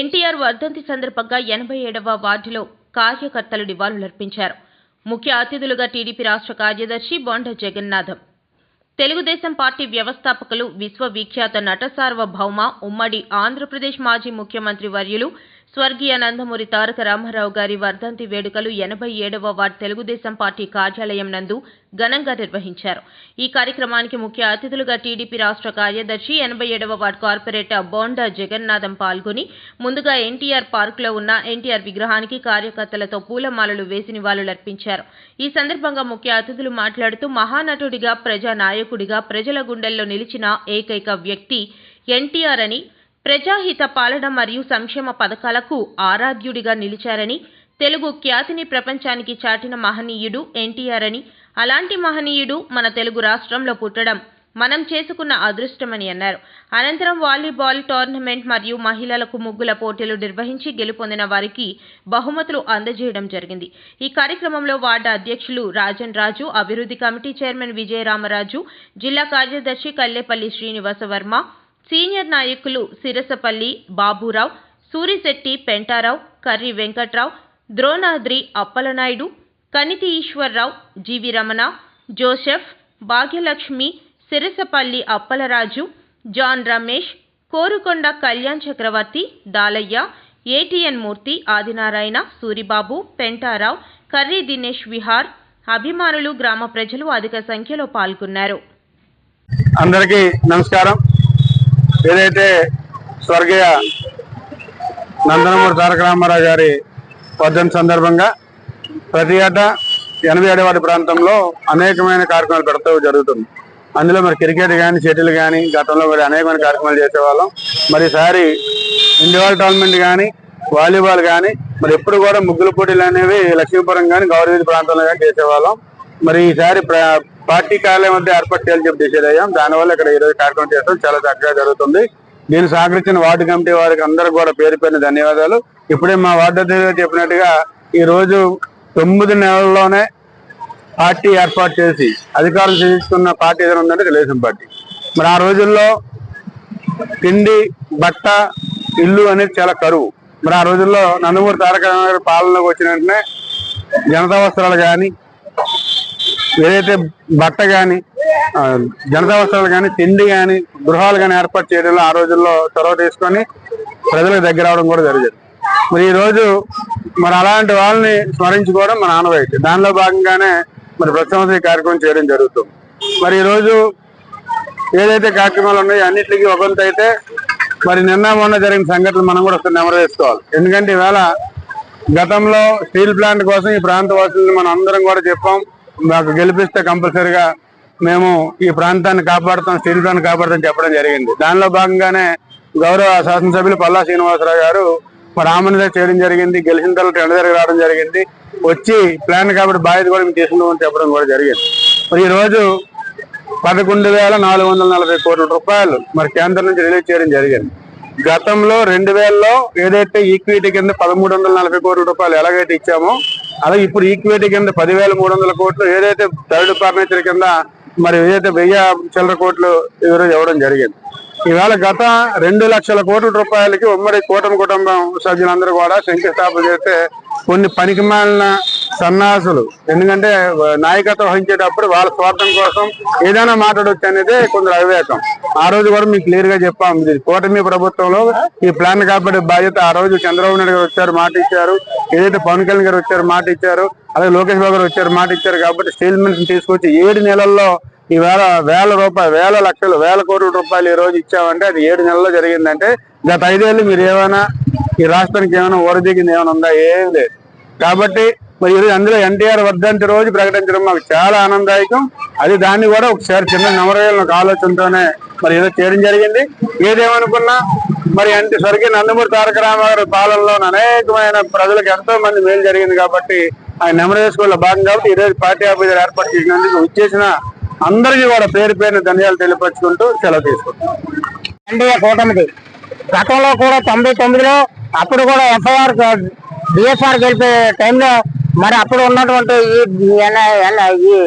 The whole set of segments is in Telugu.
ఎన్టీఆర్ వర్ధంతి సందర్భంగా ఎనభై ఏడవ వార్డులో కార్యకర్తలు నివాళులర్పించారు. ముఖ్య అతిథులుగా టీడీపీ రాష్ట్ర కార్యదర్శి బొండ జగన్నాథం. తెలుగుదేశం పార్టీ వ్యవస్థాపకులు విశ్వవిఖ్యాత నట సార్వభౌమ ఉమ్మడి ఆంధ్రప్రదేశ్ మాజీ ముఖ్యమంత్రి వర్యులు స్వర్గీయ నందమూరి తారక రామారావు గారి వర్ధంతి వేడుకలు ఎనభై ఏడవ వార్డు తెలుగుదేశం పార్టీ కార్యాలయం నందు ఘనంగా నిర్వహించారు. ఈ కార్యక్రమానికి ముఖ్య అతిథులుగా టీడీపీ రాష్ట్ర కార్యదర్శి ఎనభై ఏడవ వార్డు కార్పొరేటర్ బోండా జగన్నాథం పాల్గొని ముందుగా ఎన్టీఆర్ పార్కులో ఉన్న ఎన్టీఆర్ విగ్రహానికి కార్యకర్తలతో పూలమాలలు వేసి నివాళులర్పించారు. ఈ సందర్భంగా ముఖ్య అతిథులు మాట్లాడుతూ మహానటుడిగా ప్రజానాయకుడిగా ప్రజల గుండెల్లో నిలిచిన ఏకైక వ్యక్తి ఎన్టీఆర్ అని ప్రజాహిత పాలన మరియు సంక్షేమ పథకాలకు ఆరాధ్యుడిగా నిలిచారని తెలుగు ఖ్యాతిని ప్రపంచానికి చాటిన మహనీయుడు ఎన్టీఆర్ అని అలాంటి మహనీయుడు మన తెలుగు రాష్ట్రంలో పుట్టడం మనం చేసుకున్న అదృష్టమని అన్నారు. అనంతరం వాలీబాల్ టోర్నమెంట్ మరియు మహిళలకు ముగ్గుల పోటీలు నిర్వహించి గెలుపొందిన వారికి బహుమతులు అందజేయడం జరిగింది. ఈ కార్యక్రమంలో వార్డు అధ్యక్షులు రాజన్ రాజు అభివృద్ధి కమిటీ చైర్మన్ విజయరామరాజు జిల్లా కార్యదర్శి కల్లేపల్లి శ్రీనివాస వర్మ సీనియర్ నాయకులు Sirasapalli Baburao Surisetti Pentarao Karri Venkatrao Dronadri Appalanaidu Kaniti Eswarrao GV Ramana Joseph Bhagyalakshmi Sirasapalli Appalaraju John Ramesh Korukonda Kalyan Chakravarthi Dalayya ATN Murthy Adinarayana Suribabu Pentarao Karri Dinesh Vihar అభిమానులు గ్రామ ప్రజలు అధిక సంఖ్యలో పాల్గొన్నారు. అందరికీ నమస్కారం. ఏదైతే స్వర్గీయ నందనమూరి తారక రామారావు గారి వర్ధన్ సందర్భంగా ప్రతి ఏటా ఎనభై ఏడవాడి ప్రాంతంలో అనేకమైన కార్యక్రమాలు పెడతా జరుగుతుంది. అందులో మరి క్రికెట్ కానీ షటిల్ కానీ గతంలో మరి అనేకమైన కార్యక్రమాలు చేసేవాళ్ళం. మరి ఈసారి ఇండివిజువల్ టోర్నమెంట్ కానీ వాలీబాల్ కానీ మరి ఎప్పుడు కూడా ముగ్గుల పోటీలు అనేవి లక్ష్మీపురం కానీ గౌరవీధి ప్రాంతంలో కానీ చేసేవాళ్ళం. మరి ఈసారి పార్టీ కార్యాలయం వద్ద ఏర్పాటు చేయాలని చెప్పి డిసైడ్ అయ్యాం. దానివల్ల ఇక్కడ ఈరోజు కార్యక్రమం చేస్తాం. చాలా చక్కగా జరుగుతుంది. దీన్ని సహకరించిన వార్డు కమిటీ వారికి అందరూ కూడా పేరు పేరున ధన్యవాదాలు. ఇప్పుడే మా వార్డు అధ్యక్షుడు చెప్పినట్టుగా ఈ రోజు తొమ్మిది నెలల్లోనే పార్టీ ఏర్పాటు చేసి అధికారం చేయించుకున్న పార్టీ ఏదైనా ఉందంటే తెలుగుదేశం పార్టీ. మరి ఆ రోజుల్లో తిండి బట్ట ఇల్లు అనేది చాలా కరువు. మరి ఆ రోజుల్లో నందమూరి తారక రామారావు పాలనలోకి వచ్చిన వెంటనే జనతా వస్త్రాలు కానీ ఏదైతే బట్ట కానీ జనతా వస్త్రాలు కానీ తిండి కానీ గృహాలు కానీ ఏర్పాటు చేయడంలో ఆ రోజుల్లో చొరవ తీసుకొని ప్రజలకు దగ్గర అవడం కూడా జరిగింది. మరి ఈ రోజు మరి అలాంటి వాళ్ళని స్మరించుకోవడం మన ఆనవాయితీ. దానిలో భాగంగానే మరి ప్రతి సంవత్సరం ఈ కార్యక్రమం చేయడం జరుగుతుంది. మరి ఈ రోజు ఏదైతే కార్యక్రమాలు ఉన్నాయో అన్నింటికి ఒకంత అయితే మరి నిన్న మొన్న జరిగిన సంఘటనలు మనం కూడా ఒకసారి నెమరు వేసుకోవాలి. ఎందుకంటే ఈవేళ గతంలో స్టీల్ ప్లాంట్ కోసం ఈ ప్రాంత వాసులను మనం అందరం కూడా చెప్పాం. మాకు గెలిపిస్తే కంపల్సరిగా మేము ఈ ప్రాంతాన్ని కాపాడుతాం స్టీల్ ప్లాంట్ కాపాడుతాం చెప్పడం జరిగింది. దానిలో భాగంగానే గౌరవ శాసనసభ్యులు పల్లా శ్రీనివాసరావు గారు మరి చేయడం జరిగింది గెలిచిన తర్వాత ఎండ దగ్గర రావడం జరిగింది. వచ్చి ప్లాన్ కాబట్టి బాధ్యత కూడా మేము తీసుకుందామని చెప్పడం కూడా జరిగింది. మరి ఈరోజు పదకొండు వేల నాలుగు వందల నలభై కోట్ల రూపాయలు మరి కేంద్రం నుంచి రిలీజ్ చేయడం జరిగింది. గతంలో రెండు వేలలో ఏదైతే ఈక్విటీ కింద పదమూడు వందల నలభై కోట్ల రూపాయలు ఎలాగైతే ఇచ్చామో అలాగే ఇప్పుడు ఈక్విటీ కింద పదివేల మూడు వందల కోట్లు ఏదైతే థర్డ్ ఫర్నిచర్ కింద మరి ఏదైతే వెయ్యి చిల్లర కోట్లు ఈరోజు ఇవ్వడం జరిగింది. ఈవేళ గత రెండు లక్షల కోట్ల రూపాయలకి ఉమ్మడి కూటమి కుటుంబం సభ్యులందరూ కూడా శంకుస్థాపన చేస్తే కొన్ని పనికిమాలిన సన్నాసులు. ఎందుకంటే నాయకత్వం వహించేటప్పుడు వాళ్ళ స్వార్థం కోసం ఏదైనా మాట్లాడవచ్చు అనేది కొందరు అవివేకం. ఆ రోజు కూడా మీకు క్లియర్గా చెప్పాం. కూటమి ప్రభుత్వంలో ఈ ప్లాన్ కాబట్టి బాధ్యత ఆ రోజు చంద్రబాబు నాయుడు గారు వచ్చారు మాట ఇచ్చారు. ఏదైతే పవన్ కళ్యాణ్ గారు వచ్చారు మాట ఇచ్చారు. అలాగే లోకేష్ బాబు గారు వచ్చారు మాట ఇచ్చారు కాబట్టి స్టీల్ మిల్స్ తీసుకొచ్చి ఏడు నెలల్లో ఈ వేల వేల రూపాయలు వేల లక్షలు వేల కోట్ల రూపాయలు ఈ రోజు ఇచ్చామంటే అది ఏడు నెలల్లో జరిగిందంటే గత ఐదేళ్ళు మీరు ఏమైనా ఈ రాష్ట్రానికి ఏమైనా ఓరదిగింది ఏమైనా ఉందా? ఏం లేదు. కాబట్టి మరి ఈరోజు అందులో ఎన్టీఆర్ వర్ధంతి రోజు ప్రకటించడం మాకు చాలా ఆనందదాయకం. అది దాన్ని కూడా ఒకసారి చిన్న నమరేయాలని ఒక ఆలోచనతోనే మరి ఏదో చేయడం జరిగింది. ఏదేమనుకున్నా మరి అంటే స్వర్గీయ నందమూరి తారక రామారావు పాలనలో అనేకమైన ప్రజలకు ఎంతో మంది మేలు జరిగింది కాబట్టి ఆయన నెమరేజ్ స్కూల్లో భాగం కాబట్టి ఈరోజు పార్టీ ఆఫీసర్ ఏర్పాటు చేసినందుకు వచ్చేసిన అందరికీ కూడా పేరు పేరున ధన్యాలు తెలియపరుచుకుంటూ సెలవు తీసుకుంటాం ఎన్డీఏ కూటమిది. గతంలో కూడా తొంభై తొమ్మిదిలో అప్పుడు కూడా ఎఫ్ఐఆర్ బిఎస్ఆర్ గెలిపే టైంలో మరి అప్పుడు ఉన్నటువంటి ఈ ఈ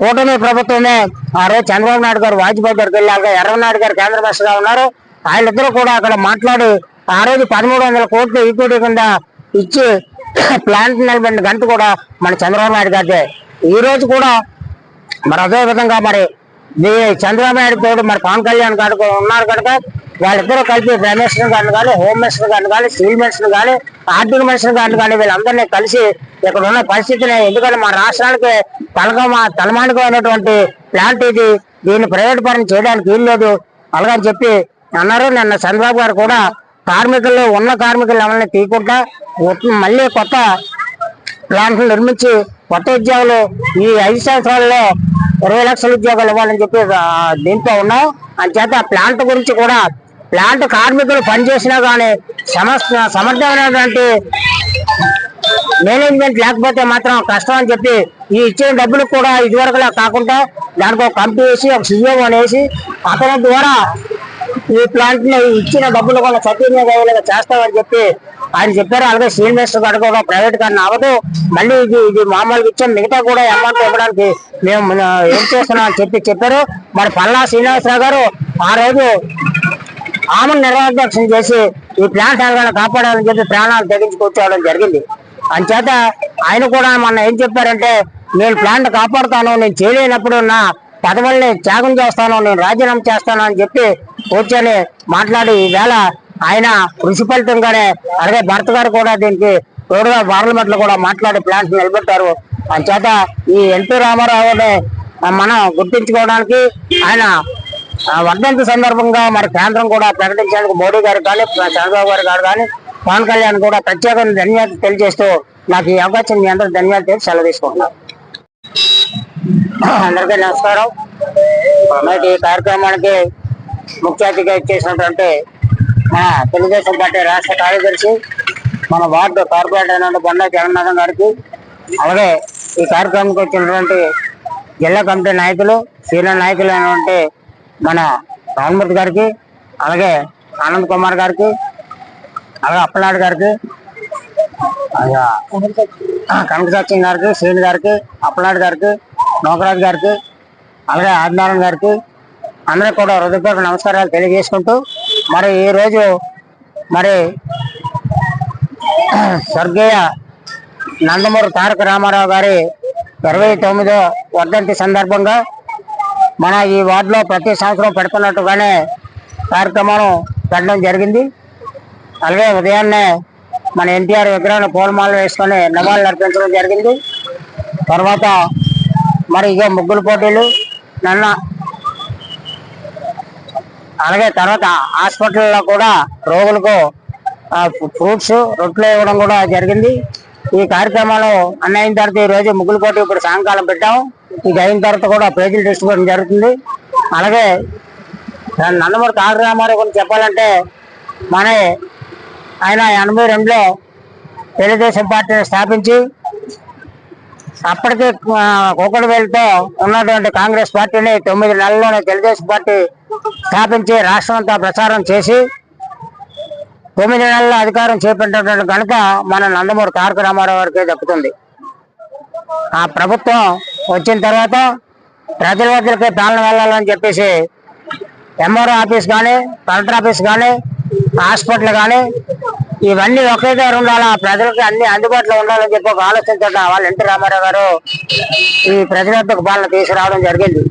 కూటమి ప్రభుత్వమే ఆ రోజు చంద్రబాబు నాయుడు గారు వాజ్పేయి గారికి వెళ్ళాక ఎర్రనాయుడు గారు కేంద్ర మంత్రిగా ఉన్నారు. వాళ్ళిద్దరూ కూడా అక్కడ మాట్లాడి ఆ రోజు పదమూడు వందల కోట్లు ఈక్విటీ కింద ఇచ్చి ప్లాంట్ నిలబడిన గంట కూడా మన చంద్రబాబు నాయుడు గారిదే. ఈ రోజు కూడా మరి అదే విధంగా మరి చంద్రబాబు నాయుడు తోడు మరి పవన్ కళ్యాణ్ గారు ఉన్నారు కనుక వాళ్ళిద్దరూ కలిపి ప్రైమ్ మినిస్టర్ గారిని కానీ హోమ్ మినిస్టర్ గారిని కానీ సివిల్ మినిస్టర్ కానీ ఆర్థిక మినిస్టర్ గారిని కానీ వీళ్ళందరినీ కలిసి ఇక్కడ ఉన్న పరిస్థితిని ఎందుకంటే మన రాష్ట్రానికి తలకమా తలమానికమైనటువంటి ప్లాంట్ ఇది. దీన్ని ప్రైవేట్ పరం చేయడానికి వీలు లేదు. అలాగని చెప్పి అన్నారు. నిన్న చంద్రబాబు గారు కూడా కార్మికులు ఉన్న కార్మికులు ఎవరిని తీయకుండా మళ్ళీ కొత్త ప్లాంట్లు నిర్మించి కొత్త ఉద్యోగాలు ఈ ఐదు సంవత్సరాల్లో ఇరవై లక్షల ఉద్యోగాలు ఇవ్వాలని చెప్పి దీంతో ఉన్నాం. అంచేత ప్లాంట్ గురించి కూడా ప్లాంట్ కార్మికులు పనిచేసినా కానీ సమస్య సమర్థమైనటువంటి మేనేజ్మెంట్ లేకపోతే మాత్రం కష్టం అని చెప్పి ఈ ఇచ్చిన డబ్బులు కూడా ఇదివరకులా కాకుండా దానికి ఒక కమిటీ వేసి ఒక సీఎం అనేసి అతని ద్వారా ఈ ప్లాంట్ని ఇచ్చిన డబ్బులు కూడా సద్వినియోగం చేస్తామని చెప్పి ఆయన చెప్పారు. అలాగే సీనియర్ మినిస్టర్ గారు కూడా ప్రైవేట్ కానీ అవ్వదు మళ్ళీ ఇది ఇది మామూలుగా ఇచ్చాం మిగతా కూడా అమౌంట్ ఇవ్వడానికి మేము ఏం చేస్తున్నాం అని చెప్పి చెప్పారు. మరి పల్లా శ్రీనివాసరావు గారు ఆ రోజు ఆమెను నిర్వాహకం చేసి ఈ ప్లాంట్ ఎలాగైనా కాపాడాలని చెప్పి ప్రాణాలు తెగించుకొచ్చేయడం జరిగింది. అంచేత ఆయన కూడా మొన్న ఏం చెప్పారంటే నేను ప్లాంట్ కాపాడుతాను నేను చేయలేనప్పుడు నా పదవుల్ని త్యాగం చేస్తాను నేను రాజీనామా చేస్తాను అని చెప్పి కూర్చొని మాట్లాడి ఈవేళ ఆయన కృషి ఫలితంగానే అలాగే భర్త గారు కూడా దీనికి తోడుగా పార్లమెంట్లో కూడా మాట్లాడి ప్లాంట్ నిలబెట్టారు. అంచేత ఈ ఎన్టీ రామారావుని మనం గుర్తించుకోవడానికి ఆయన వర్ధంతి సందర్భంగా మరి కేంద్రం కూడా ప్రకటించేందుకు మోడీ గారు కానీ చంద్రబాబు గారు గారు కానీ పవన్ కళ్యాణ్ కూడా ప్రత్యేక ధన్యవాదాలు తెలియజేస్తూ నాకు ఈ అవకాశం మీ అందరూ ధన్యవాదాలు తెలిసి సెలవు తీసుకుంటున్నాను అందరికీ నమస్కారం. నేటి ఈ కార్యక్రమానికి ముఖ్య అతిథిగా ఇచ్చేసినటువంటి మన తెలుగుదేశం పార్టీ రాష్ట్ర కార్యదర్శి మన వార్డు కార్పొరేటర్ అయిన బండా జగన్నాథం గారికి అలాగే ఈ కార్యక్రమానికి వచ్చినటువంటి జిల్లా కమిటీ నాయకులు సీనియర్ నాయకులు అయినటువంటి మన రామమూర్తి గారికి అలాగే ఆనంద్ కుమార్ గారికి అలాగే అప్పలనాయుడు గారికి కనక సత్యం గారికి శ్రీని గారికి అప్పలనాయుడు గారికి నోకరాజు గారికి అలాగే ఆదినారాయణ గారికి అందరికి కూడా హృదయపూర్వక నమస్కారాలు తెలియజేసుకుంటూ మరి ఈ రోజు మరి స్వర్గీయ నందమూరి తారక రామారావు గారి ఇరవై తొమ్మిదో వర్ధంతి సందర్భంగా మన ఈ వార్డులో ప్రతి సంవత్సరం పెడుతున్నట్టుగానే కార్యక్రమం పెట్టడం జరిగింది. అలాగే ఉదయాన్నే మన ఎన్టీఆర్ విగ్రహాన్ని పూలమాలు వేసుకొని నివాళులు అర్పించడం జరిగింది. తర్వాత మరి ఇక ముగ్గులు పోటీలు నన్న అలాగే తర్వాత హాస్పిటల్లో కూడా రోగులకు ఫ్రూట్స్ రొట్టెలు ఇవ్వడం కూడా జరిగింది. ఈ కార్యక్రమాలు అన్న అయిన తర్వాత ఈ రోజు ముగ్గులు పోటీ ఇప్పుడు సాయంకాలం పెట్టాము. ఇది అయిన తర్వాత కూడా పేజీలు డిస్ట్రిబ్యూషన్ జరుగుతుంది. అలాగే నందమూరి తారక గురించి చెప్పాలంటే మన ఆయన ఎనభై రెండులో తెలుగుదేశం పార్టీని స్థాపించి అప్పటికే కోకడవేలుతో ఉన్నటువంటి కాంగ్రెస్ పార్టీని తొమ్మిది నెలల్లోనే తెలుగుదేశం పార్టీ స్థాపించి రాష్ట్రం అంతా ప్రచారం చేసి తొమ్మిది నెలల అధికారం చేపట్టినటువంటి ఘనత మన నందమూరి తారక రామారావు గారికి దక్కుతుంది. ఆ ప్రభుత్వం వచ్చిన తర్వాత ప్రజల వద్దకే పాలన వెళ్ళాలని చెప్పేసి ఎంఆర్ఓ ఆఫీస్ కానీ కలెక్టర్ ఆఫీస్ కానీ హాస్పిటల్ కానీ ఇవన్నీ ఒకే దగ్గర ఉండాలా? ప్రజలకి అన్ని అందుబాటులో ఉండాలని చెప్పి ఒక ఆలోచనతో వాళ్ళ ఎన్టీ రామారావు గారు ఈ ప్రజల పాలన తీసుకురావడం జరిగింది.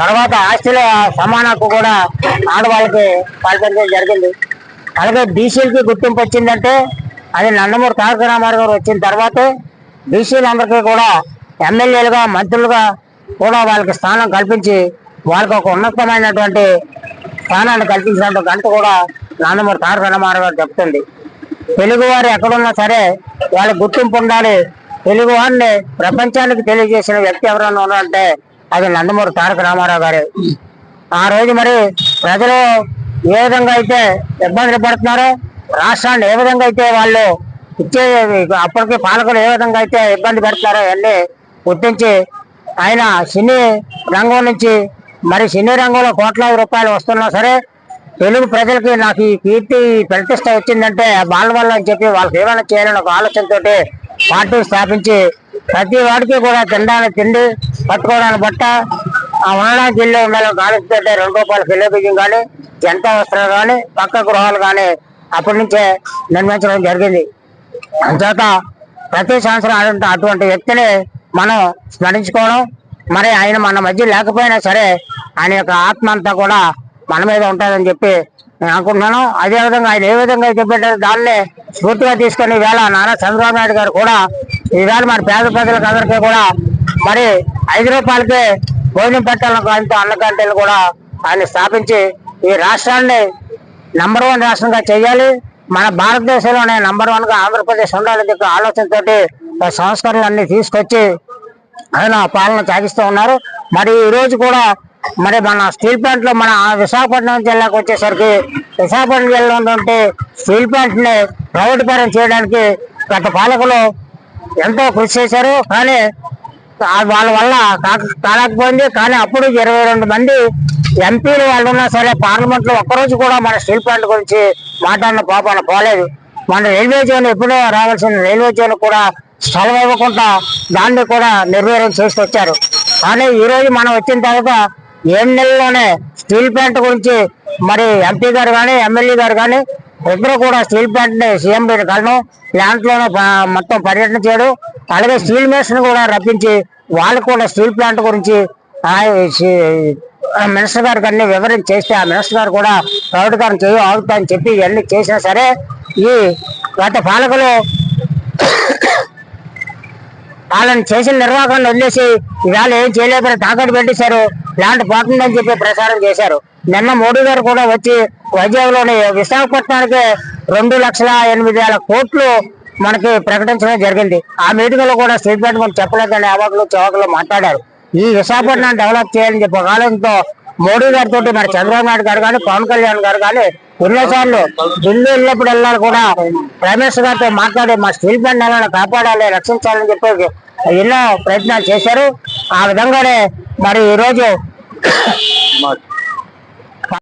తర్వాత ఆస్తుల సమానకు కూడా ఆడవాళ్ళకి పాల్పంచడం జరిగింది. అలాగే బీసీలకి గుర్తింపు వచ్చిందంటే అది నందమూరి తారక రామారావు గారు వచ్చిన తర్వాతే బీసీలందరికీ కూడా ఎమ్మెల్యేలుగా మంత్రులుగా కూడా వాళ్ళకి స్థానం కల్పించి వాళ్ళకి ఒక ఉన్నతమైనటువంటి స్థానాన్ని కల్పించినటువంటి గంట కూడా నందమూరి తారక రామారావు గారు చెప్తుంది. తెలుగువారు ఎక్కడున్నా సరే వాళ్ళకి గుర్తింపు ఉండాలి. తెలుగు వారిని ప్రపంచానికి తెలియజేసిన వ్యక్తి ఎవరైనా ఉన్నారంటే అది నందమూరి తారక రామారావు గారే. ఆ రోజు మరి ప్రజలు ఏ విధంగా అయితే ఇబ్బందులు పడుతున్నారో రాష్ట్రాన్ని ఏ విధంగా అయితే వాళ్ళు ఇచ్చే అప్పటికి పాలకులు ఏ విధంగా అయితే ఇబ్బంది పెడుతున్నారో అవన్నీ గుర్తించి ఆయన సినీ రంగం నుంచి మరి సినీ రంగంలో కోట్లాది రూపాయలు వస్తున్నా సరే తెలుగు ప్రజలకి నాకు ఈ కీర్తి ప్రతిష్ట వచ్చిందంటే వాళ్ళ వల్ల అని చెప్పి వాళ్ళకి ఏమైనా చేయాలని ఒక ఆలోచనతోటి పార్టీ స్థాపించి ప్రతి వాడికి కూడా తినడానికి తిండి పట్టుకోవడానికి బట్ట ఆ ఉండడానికి ఇల్లు ఉండాలని ఆలోచనతో రెండు రూపాయల కిలో బియ్యం కానీ జంట వస్త్రాలు కానీ పక్క గృహాలు కానీ అప్పటి నుంచే నిర్మించడం జరిగింది. అంచేత ప్రతి సంవత్సరం అటువంటి అటువంటి వ్యక్తిని మనం స్మరించుకోవడం మరి ఆయన మన మధ్య లేకపోయినా సరే ఆయన యొక్క ఆత్మ అంతా కూడా మన మీద ఉంటుందని చెప్పి నేను అనుకుంటున్నాను. అదే విధంగా ఆయన ఏ విధంగా అయితే పెట్టారో దాన్నే స్ఫూర్తిగా తీసుకొని ఈవేళ నారా చంద్రబాబు నాయుడు గారు కూడా ఈవేళ మరి పేద ప్రజలకు అందరికీ కూడా మరి ఐదు రూపాయలకే భోజనం పెట్టాలని ఆయనతో అన్న కంటెలు కూడా ఆయన స్థాపించి ఈ రాష్ట్రాన్ని నంబర్ వన్ రాష్ట్రంగా చేయాలి. మన భారతదేశంలోనే నంబర్ వన్గా ఆంధ్రప్రదేశ్ ఉండాలని చెప్పి ఆలోచనతోటి ఆ సంస్కరణలన్నీ తీసుకొచ్చి ఆయన పాలన సాగిస్తూ ఉన్నారు. మరి ఈ రోజు కూడా మరి మన స్టీల్ ప్లాంట్లో మన విశాఖపట్నం జిల్లాకు వచ్చేసరికి విశాఖపట్నం జిల్లాలో ఉంటే స్టీల్ ప్లాంట్ని ప్రైవేట్ పరం చేయడానికి గత పాలకులు ఎంతో కృషి చేశారు. కానీ వాళ్ళ వల్ల కాక- కాలేకపోయింది. కానీ అప్పుడు ఇరవై రెండు మంది ఎంపీలు వాళ్ళు ఉన్నా సరే పార్లమెంట్లో ఒక్కరోజు కూడా మన స్టీల్ ప్లాంట్ గురించి మాట్లాడిన పాపన పోలేదు. మన రైల్వే జోన్ ఎప్పుడో రావాల్సిన రైల్వే జోన్ కూడా స్థలం ఇవ్వకుండా దాన్ని కూడా నిర్వీర్యం వచ్చారు. కానీ ఈరోజు మనం వచ్చిన తర్వాత ఏడు నెలలోనే స్టీల్ ప్లాంట్ గురించి మరి ఎంపీ గారు కానీ ఎమ్మెల్యే గారు కానీ ఇద్దరు కూడా స్టీల్ ప్లాంట్ని సీఎం కలడం ప్లాంట్లోనే మొత్తం పర్యటన చేయడం. అలాగే స్టీల్ మిల్స్ కూడా రప్పించి వాళ్ళకు కూడా స్టీల్ ప్లాంట్ గురించి ఆ మినిస్టర్ గారికి అన్ని వివరించి చేస్తే ఆ మినిస్టర్ గారు కూడా ప్రౌఢకారం చేయ అవుతాయని చెప్పి ఇవన్నీ చేసినా సరే ఈ గత పాలకులు వాళ్ళని చేసిన నిర్వాహకాన్ని వదిలేసి ఇవాళ ఏం చేయలేకపోయినా తాకట్టు పెట్టేశారు. ప్లాంట్ పోతుందని చెప్పి ప్రచారం చేశారు. నిన్న మోడీ గారు కూడా వచ్చి వైజాగ్లోని విశాఖపట్నానికి రెండు లక్షల ఎనిమిది వేల కోట్లు మనకి ప్రకటించడం జరిగింది. ఆ మీటింగ్లో కూడా స్టేట్ బ్యాంక్ మనం చెప్పలేదని అవాకులు చవాకులు మాట్లాడారు. ఈ విశాఖపట్నాన్ని డెవలప్ చేయాలని చెప్పి ఒక ఆలోచనతో మోడీ గారితో మరి చంద్రబాబు నాయుడు గారు కానీ పవన్ కళ్యాణ్ గారు కానీ ఎన్నోసార్లు ఢిల్లీ వెళ్ళినప్పుడు వెళ్ళాలి కూడా ప్రైమ్ మినిస్టర్ గారితో మాట్లాడి మా స్టీల్ ప్లాంట్ ఎలా కాపాడాలి రక్షించాలని చెప్పి ఎన్నో ప్రయత్నాలు చేశారు. ఆ విధంగానే మరి ఈరోజు